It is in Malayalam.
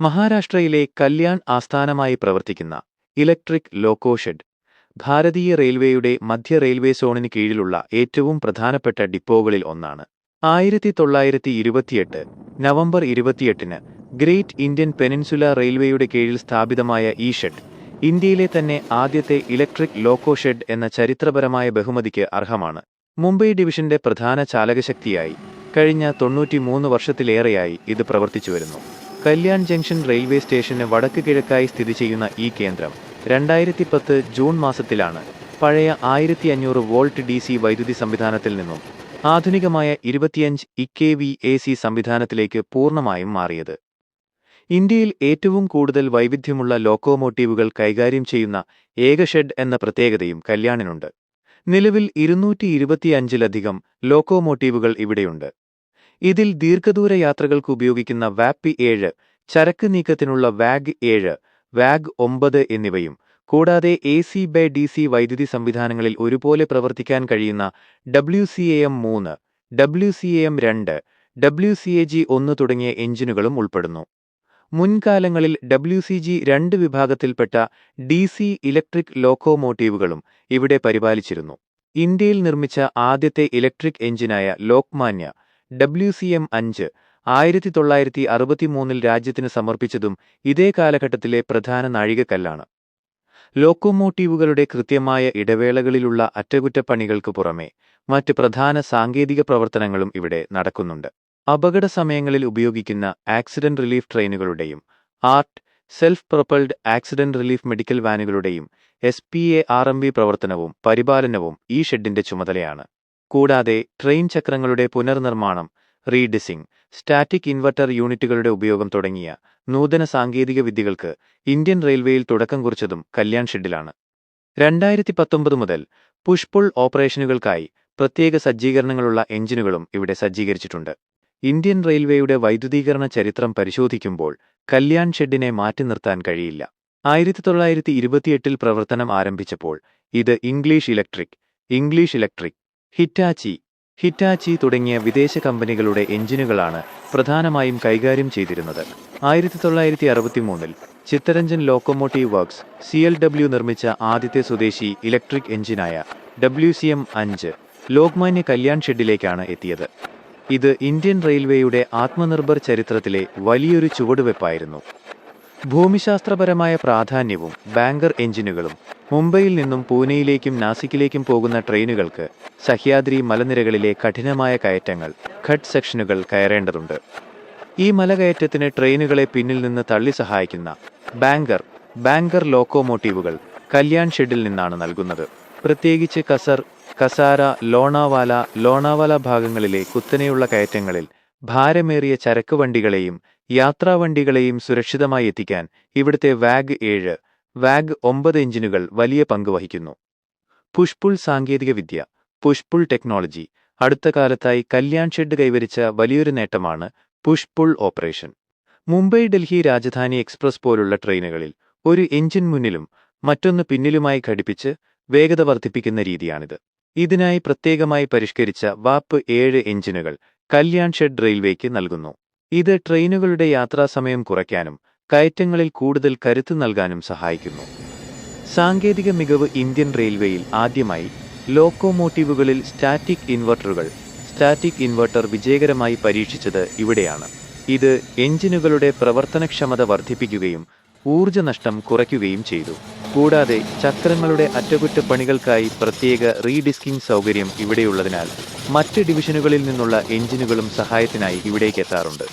മഹാരാഷ്ട്രയിലെ കല്യാൺ ആസ്ഥാനമായി പ്രവർത്തിക്കുന്ന ഇലക്ട്രിക് ലോക്കോ ഷെഡ് ഭാരതീയ റെയിൽവേയുടെ മധ്യ റെയിൽവേ സോണിന് കീഴിലുള്ള ഏറ്റവും പ്രധാനപ്പെട്ട ഡിപ്പോകളിൽ ഒന്നാണ്. ആയിരത്തി തൊള്ളായിരത്തി ഇരുപത്തിയെട്ട് നവംബർ ഇരുപത്തിയെട്ടിന് ഗ്രേറ്റ് ഇന്ത്യൻ പെനിൻസുല റെയിൽവേയുടെ കീഴിൽ സ്ഥാപിതമായ ഈ ഷെഡ് ഇന്ത്യയിലെ തന്നെ ആദ്യത്തെ ഇലക്ട്രിക് ലോക്കോ ഷെഡ് എന്ന ചരിത്രപരമായ ബഹുമതിക്ക് അർഹമാണ്. മുംബൈ ഡിവിഷന്റെ പ്രധാന ചാലകശക്തിയായി കഴിഞ്ഞ തൊണ്ണൂറ്റിമൂന്ന് വർഷത്തിലേറെയായി ഇത് പ്രവർത്തിച്ചുവരുന്നു. കല്യാൺ ജംഗ്ഷൻ റെയിൽവേ സ്റ്റേഷന് വടക്ക് കിഴക്കായി സ്ഥിതി ചെയ്യുന്ന ഈ കേന്ദ്രം രണ്ടായിരത്തി പത്ത് ജൂൺ മാസത്തിലാണ് പഴയ ആയിരത്തി അഞ്ഞൂറ് വോൾട്ട് ഡി സി വൈദ്യുതി സംവിധാനത്തിൽ നിന്നും ആധുനികമായ ഇരുപത്തിയഞ്ച് ഇക്കെ വി എ സി സംവിധാനത്തിലേക്ക് പൂർണമായും മാറിയത്. ഇന്ത്യയിൽ ഏറ്റവും കൂടുതൽ വൈവിധ്യമുള്ള ലോക്കോമോട്ടീവുകൾ കൈകാര്യം ചെയ്യുന്ന ഏക ഷെഡ് എന്ന പ്രത്യേകതയും കല്യാണിനുണ്ട്. നിലവിൽ ഇരുന്നൂറ്റി ഇരുപത്തിയഞ്ചിലധികം ലോക്കോമോട്ടീവുകൾ ഇവിടെയുണ്ട്. ഇതിൽ ദീർഘദൂര യാത്രകൾക്ക് ഉപയോഗിക്കുന്ന വാപ്പി ഏഴ് ചരക്ക് നീക്കത്തിനുള്ള വാഗ് ഏഴ് വാഗ് ഒമ്പത് എന്നിവയും കൂടാതെ A C by D C വൈദ്യുതി സംവിധാനങ്ങളിൽ ഒരുപോലെ പ്രവർത്തിക്കാൻ കഴിയുന്ന ഡബ്ല്യു സി എ എം മൂന്ന് ഡബ്ല്യു സി എ എം രണ്ട് ഡബ്ല്യു സി എ ജി ഒന്ന് തുടങ്ങിയ എഞ്ചിനുകളും ഉൾപ്പെടുന്നു. മുൻകാലങ്ങളിൽ ഡബ്ല്യു സി ജി രണ്ട് വിഭാഗത്തിൽപ്പെട്ട ഡി സി ഇലക്ട്രിക് ലോക്കോമോട്ടീവുകളും ഇവിടെ പരിപാലിച്ചിരുന്നു. ഇന്ത്യയിൽ നിർമ്മിച്ച ആദ്യത്തെ ഇലക്ട്രിക് എഞ്ചിനായ ലോക്മാന്യ ഡബ്ല്യു സി എം അഞ്ച് ആയിരത്തി തൊള്ളായിരത്തി അറുപത്തിമൂന്നിൽ രാജ്യത്തിന് സമർപ്പിച്ചതും ഇതേ കാലഘട്ടത്തിലെ പ്രധാന നാഴികക്കല്ലാണ്. ലോക്കോമോട്ടീവുകളുടെ കൃത്യമായ ഇടവേളകളിലുള്ള അറ്റകുറ്റപ്പണികൾക്ക് പുറമെ മറ്റ് പ്രധാന സാങ്കേതിക പ്രവർത്തനങ്ങളും ഇവിടെ നടക്കുന്നുണ്ട്. അപകട സമയങ്ങളിൽ ഉപയോഗിക്കുന്ന accident relief ട്രെയിനുകളുടെയും ART self propelled accident relief medical വാനുകളുടെയും S P A R M പ്രവർത്തനവും പരിപാലനവും ഈ ഷെഡിന്റെ ചുമതലയാണ്. കൂടാതെ ട്രെയിൻ ചക്രങ്ങളുടെ പുനർനിർമ്മാണം റീഡിസിംഗ് സ്റ്റാറ്റിക് ഇൻവെർട്ടർ യൂണിറ്റുകളുടെ ഉപയോഗം തുടങ്ങിയ നൂതന സാങ്കേതിക വിദ്യകൾക്ക് ഇന്ത്യൻ റെയിൽവേയിൽ തുടക്കം കുറിച്ചതും കല്യാൺ ഷെഡിലാണ്. രണ്ടായിരത്തി പത്തൊമ്പത് മുതൽ പുഷ്പുൾ ഓപ്പറേഷനുകൾക്കായി പ്രത്യേക സജ്ജീകരണങ്ങളുള്ള എഞ്ചിനുകളും ഇവിടെ സജ്ജീകരിച്ചിട്ടുണ്ട്. ഇന്ത്യൻ റെയിൽവേയുടെ വൈദ്യുതീകരണ ചരിത്രം പരിശോധിക്കുമ്പോൾ കല്യാൺ ഷെഡിനെ മാറ്റി നിർത്താൻ കഴിയില്ല. ആയിരത്തി തൊള്ളായിരത്തി ഇരുപത്തിയെട്ടിൽ പ്രവർത്തനം ആരംഭിച്ചപ്പോൾ ഇത് English electric English electric Hitachi Hitachi തുടങ്ങിയ വിദേശ കമ്പനികളുടെ എഞ്ചിനുകളാണ് പ്രധാനമായും കൈകാര്യം ചെയ്തിരുന്നത്. ആയിരത്തി തൊള്ളായിരത്തി അറുപത്തി മൂന്നിൽ Chittaranjan locomotive works C L W നിർമ്മിച്ച ആദ്യത്തെ സ്വദേശി ഇലക്ട്രിക് എഞ്ചിനായ ഡബ്ല്യു സി എം അഞ്ച് ലോക്മാന്യ കല്യാൺ ഷെഡിലേക്കാണ് എത്തിയത്. ഇത് ഇന്ത്യൻ റെയിൽവേയുടെ ആത്മനിർഭർ ചരിത്രത്തിലെ വലിയൊരു ചുവടുവെപ്പായിരുന്നു. ഭൂമിശാസ്ത്രപരമായ പ്രാധാന്യവും ബാങ്കർ എഞ്ചിനുകളും മുംബൈയിൽ നിന്നും പൂനെയിലേക്കും നാസിക്കിലേക്കും പോകുന്ന ട്രെയിനുകൾക്ക് സഹ്യാദ്രി മലനിരകളിലെ കഠിനമായ കയറ്റങ്ങൾ ഘട്ട് സെക്ഷനുകൾ കയറേണ്ടതുണ്ട്. ഈ മലകയറ്റത്തിന് ട്രെയിനുകളെ പിന്നിൽ നിന്ന് തള്ളി സഹായിക്കുന്ന ബാങ്കർ ബാങ്കർ ലോക്കോമോട്ടീവുകൾ കല്യാൺ ഷെഡിൽ നിന്നാണ് നൽകുന്നത്. പ്രത്യേകിച്ച് കസർ കസാര ലോണാവാല ലോണാവാല ഭാഗങ്ങളിലെ കുത്തനെയുള്ള കയറ്റങ്ങളിൽ ഭാരമേറിയ ചരക്ക് വണ്ടികളെയും യാത്രാവണ്ടികളെയും സുരക്ഷിതമായി എത്തിക്കാൻ ഇവിടുത്തെ വാഗ് ഏഴ് വാഗ് ഒമ്പത് എഞ്ചിനുകൾ വലിയ പങ്ക് വഹിക്കുന്നു. പുഷ്പുൾ സാങ്കേതികവിദ്യ പുഷ്പുൾ ടെക്നോളജി അടുത്ത കാലത്തായി കല്യാൺ ഷെഡ് കൈവരിച്ച വലിയൊരു നേട്ടമാണ് push pull operation. Mumbai Delhi Rajdhani express പോലുള്ള ട്രെയിനുകളിൽ ഒരു എഞ്ചിൻ മുന്നിലും മറ്റൊന്ന് പിന്നിലുമായി ഘടിപ്പിച്ച് വേഗത വർദ്ധിപ്പിക്കുന്ന രീതിയാണിത്. ഇതിനായി പ്രത്യേകമായി പരിഷ്കരിച്ച വാപ്പ് ഏഴ് എഞ്ചിനുകൾ കല്യാൺ ഷെഡ് റെയിൽവേക്ക് നൽകുന്നു. ഇത് ട്രെയിനുകളുടെ യാത്രാസമയം കുറയ്ക്കാനും കയറ്റങ്ങളിൽ കൂടുതൽ കരുത്ത് നൽകാനും സഹായിക്കുന്നു. സാങ്കേതിക മികവ് ഇന്ത്യൻ റെയിൽവേയിൽ ആദ്യമായി ലോക്കോമോട്ടീവുകളിൽ സ്റ്റാറ്റിക് ഇൻവെർട്ടറുകൾ. സ്റ്റാറ്റിക് ഇൻവെർട്ടർ വിജയകരമായി പരീക്ഷിച്ചത് ഇവിടെയാണ്. ഇത് എഞ്ചിനുകളുടെ പ്രവർത്തനക്ഷമത വർദ്ധിപ്പിക്കുകയും ഊർജനഷ്ടം കുറയ്ക്കുകയും ചെയ്തു. കൂടാതെ ചക്രങ്ങളുടെ അറ്റകുറ്റപ്പണികൾക്കായി പ്രത്യേക റീഡിസ്കിംഗ് സൗകര്യം ഇവിടെയുള്ളതിനാൽ മറ്റ് ഡിവിഷനുകളിൽ നിന്നുള്ള എഞ്ചിനുകളും സഹായത്തിനായി ഇവിടേക്ക് എത്താറുണ്ട്.